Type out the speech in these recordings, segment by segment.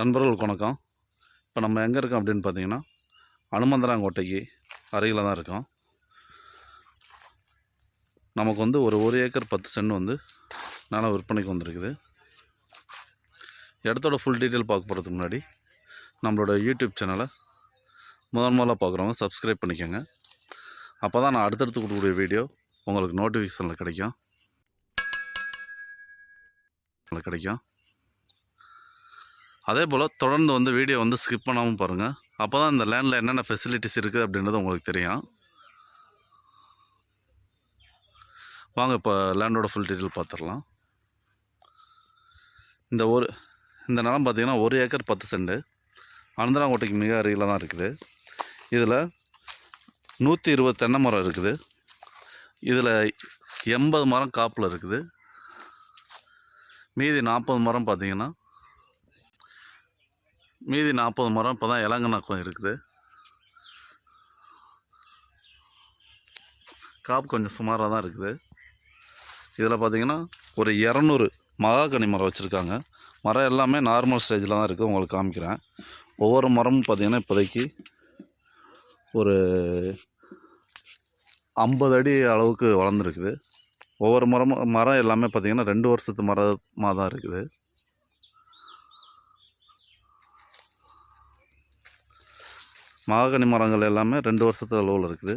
நண்பர்களுக்கு வணக்கம். இப்போ நம்ம எங்கே இருக்கோம் அப்படின்னு பார்த்தீங்கன்னா அனுமந்தராங்கோட்டைக்கு அருகில் தான் இருக்கோம். நமக்கு வந்து ஒரு ஒரு ஏக்கர் பத்து சென்ட் வந்து நிலம் விற்பனைக்கு வந்திருக்குது. இடத்தோட ஃபுல் டீட்டெயில் பார்க்க போகிறதுக்கு முன்னாடி நம்மளோட யூடியூப் சேனலை முதன் முதலாக பார்க்குறவங்க சப்ஸ்கிரைப் பண்ணிக்கோங்க. அப்போ தான் நான் அடுத்தடுத்து கொடுக்கக்கூடிய வீடியோ உங்களுக்கு நோட்டிஃபிகேஷனில் கிடைக்கும். உங்களுக்கு கிடைக்கும். அதே போல் தொடர்ந்து வந்து வீடியோ வந்து ஸ்கிப் பண்ணாமல் பாருங்கள் அப்போ தான் இந்த லேண்டில் என்னென்ன ஃபெசிலிட்டிஸ் இருக்குது அப்படின்றது உங்களுக்கு தெரியும். வாங்க இப்போ லேண்டோட ஃபுல் டீட்டெயில் பார்த்துடலாம் இந்த ஒரு இந்த நிலம் பார்த்தீங்கன்னா ஒரு ஏக்கர் பத்து செண்டு அனந்தராங்கோட்டைக்கு மிக அருகில் தான் இருக்குது. இதில் நூற்றி இருபது தென்னை மரம் இருக்குது. இதில் எண்பது மரம் காப்பில் இருக்குது. மீதி நாற்பது மரம் பார்த்தீங்கன்னா மீதி நாற்பது மரம் இப்போ தான் இளங்கனாக்கம் இருக்குது. காப்பு கொஞ்சம் சுமாராக தான் இருக்குது. இதில் பார்த்தீங்கன்னா ஒரு இரநூறு மகாகனி மரம் வச்சுருக்காங்க. மரம் எல்லாமே நார்மல் ஸ்டேஜில் தான் இருக்குது உங்களுக்கு காமிக்கிறேன். ஒவ்வொரு மரமும் பார்த்திங்கன்னா இப்போதைக்கு ஒரு ஐம்பது அடி அளவுக்கு வளர்ந்துருக்குது. ஒவ்வொரு மரமும் மரம் எல்லாமே பார்த்தீங்கன்னா ரெண்டு வருஷத்து மரமாக தான் இருக்குது. மாகனி மரங்கள் எல்லாமே ரெண்டு வருஷத்து அளவில் இருக்குது.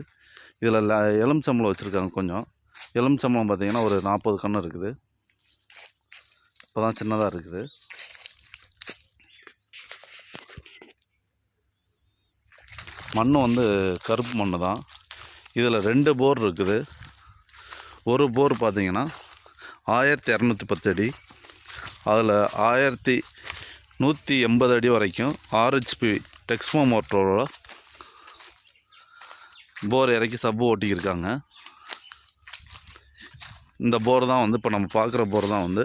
இதில் எலுமிச்சம்பளம் வச்சுருக்காங்க கொஞ்சம். எலுமிச்சம்பளம் பார்த்திங்கன்னா ஒரு நாற்பது கன்று இருக்குது. இப்போ தான் சின்னதாக இருக்குது. மண் வந்து கருப்பு மண் தான் இதில் ரெண்டு போர் இருக்குது. ஒரு போர் பார்த்திங்கன்னா ஆயிரத்தி இரநூத்தி பத்து அடி. அதில் ஆயிரத்தி நூற்றி எண்பது அடி வரைக்கும் ஆர்ஹெச்பி டெக்ஸ்மோ மோட்டரோட போர் இறக்கி சப்பு ஓட்டிக்கிருக்காங்க. இந்த போர் தான் வந்து இப்போ நம்ம பார்க்குற போர் தான் வந்து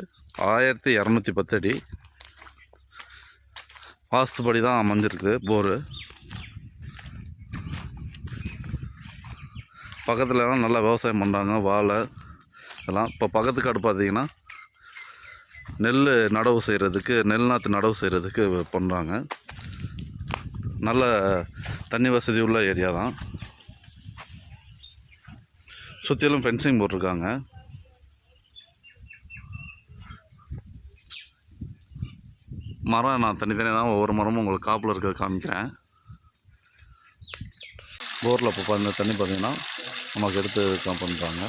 ஆயிரத்தி இரநூத்தி பத்து அடி வாஸ்துபடி தான் அமைஞ்சிருக்கு போரு. பக்கத்துலலாம் நல்லா விவசாயம் பண்ணுறாங்க வாழை இதெல்லாம் இப்போ பக்கத்து காடு பார்த்தீங்கன்னா நெல் நடவு செய்கிறதுக்கு நெல் நாற்று நடவு செய்கிறதுக்கு பண்ணுறாங்க நல்ல தண்ணி வசதி உள்ள ஏரியா தான். சுற்றிலும் ஃபென்சிங் போட்டிருக்காங்க. மரம் நான் தனித்தனியாக தான் ஒவ்வொரு மரமும் உங்களுக்கு காப்பில் இருக்கிறத காமிக்கிறேன். போரில் இப்போ இந்த தண்ணி பார்த்திங்கன்னா நமக்கு எடுத்து கம் பண்ணுறாங்க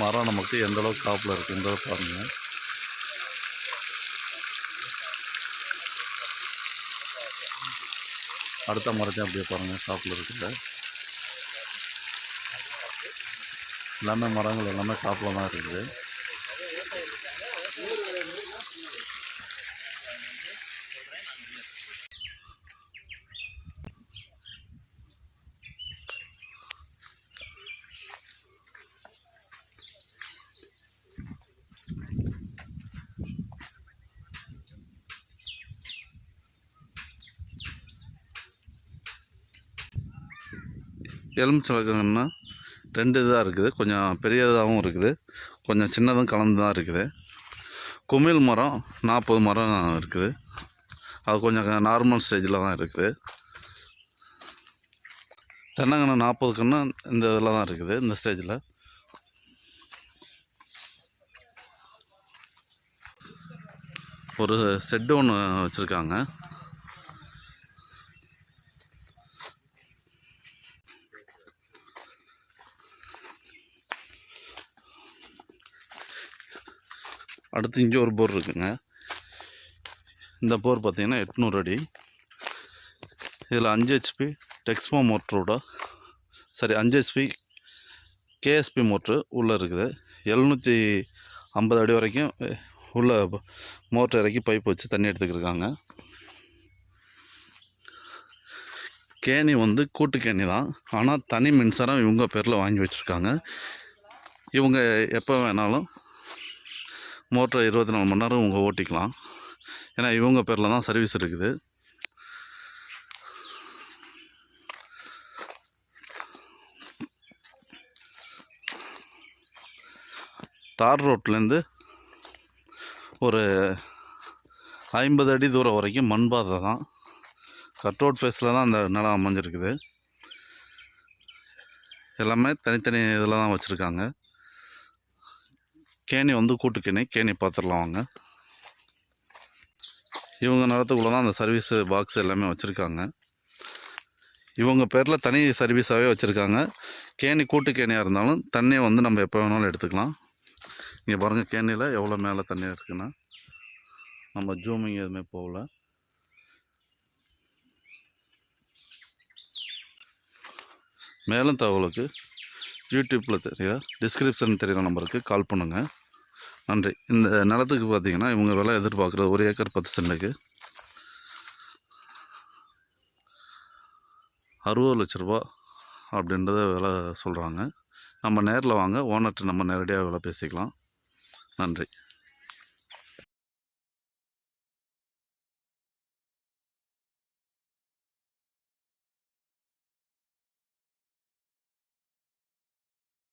மரம் நமக்கு எந்த அளவுக்கு காப்பில் இருக்குன்றதை பாருங்கள் அடுத்த மரத்தையும் அப்படியே பாருங்கள் காப்பில் இருக்குது. எல்லாமே மரங்கள் எல்லாமே காப்பில் தான் இருக்குது. எலுமிச்சம்பழக்கம்னா ரெண்டு இதாக இருக்குது. கொஞ்சம் பெரியதாகவும் இருக்குது. கொஞ்சம் சின்னதும் கலந்து தான் இருக்குது. குமிழ் மரம் நாற்பது மரம் இருக்குது. அது கொஞ்சம் நார்மல் ஸ்டேஜில் தான் இருக்குது. தென்னங்கன்று நாற்பது கன்று இந்த இதில் தான் இருக்குது இந்த ஸ்டேஜில் ஒரு செட்டு ஒன்று வச்சுருக்காங்க. அடுத்து இங்கே ஒரு போர் இருக்குங்க. இந்த போர் பார்த்திங்கன்னா எட்நூறு அடி. இதில் அஞ்சு ஹெச்பி டெக்ஸ்மோ மோட்டரோட சரி அஞ்சு ஹெச்பி கேஎஸ்பி மோட்ரு உள்ளே இருக்குது. எழுநூற்றி ஐம்பது அடி வரைக்கும் உள்ள மோட்ரு இறக்கி பைப் வச்சு தண்ணி எடுத்துக்கிருக்காங்க. கேணி வந்து கூட்டு கேணி தான். ஆனால் தனி மின்சாரம் இவங்க பேரில் வாங்கி வச்சுருக்காங்க. இவங்க எப்போ வேணாலும் மோட்டரை இருபத்தி நாலு மணி நேரம் உங்கள் ஓட்டிக்கலாம். ஏன்னா இவங்க பேரில் தான் சர்வீஸ் இருக்குது. தார் ரோட்லேருந்து ஒரு ஐம்பது அடி தூரம் வரைக்கும் மண் பாதை தான். கட் அவுட் ஃபேஸில் தான் அந்த நிலம் அமைஞ்சிருக்குது. எல்லாமே தனித்தனி இதில் தான் வச்சுருக்காங்க. கேணி வந்து கூட்டு கேணி கேணி பார்த்துடலாம் வாங்க. இவங்க நிலத்துக்குள்ளே தான் அந்த சர்வீஸ் பாக்ஸ் எல்லாமே வச்சுருக்காங்க. இவங்க பேரில் தனி சர்வீஸாகவே வச்சுருக்காங்க. கேணி கூட்டு கேணியாக இருந்தாலும் தண்ணியை வந்து நம்ம எப்போ வேணாலும் எடுத்துக்கலாம். இங்கே பாருங்கள் கேணியில் எவ்வளோ மேலே தண்ணி இருக்குன்னா. நம்ம ஜூமிங் எதுவுமே போகல. மேலும் தகவலுக்கு யூடியூப்பில் தெரிய டிஸ்கிரிப்ஷன் தெரிகிற நம்பருக்கு கால் பண்ணுங்கள் நன்றி. இந்த நிலத்துக்கு பார்த்தீங்கன்னா இவங்க விலை எதிர்பார்க்குறது ஒரு ஏக்கர் பத்து சென்ட்டுக்கு. அறுபது லட்ச ரூபா அப்படின்றத விலை சொல்கிறாங்க நம்ம நேரில் வாங்க ஓனர்கிட்ட நம்ம நேரடியாக விலை பேசிக்கலாம். நன்றி.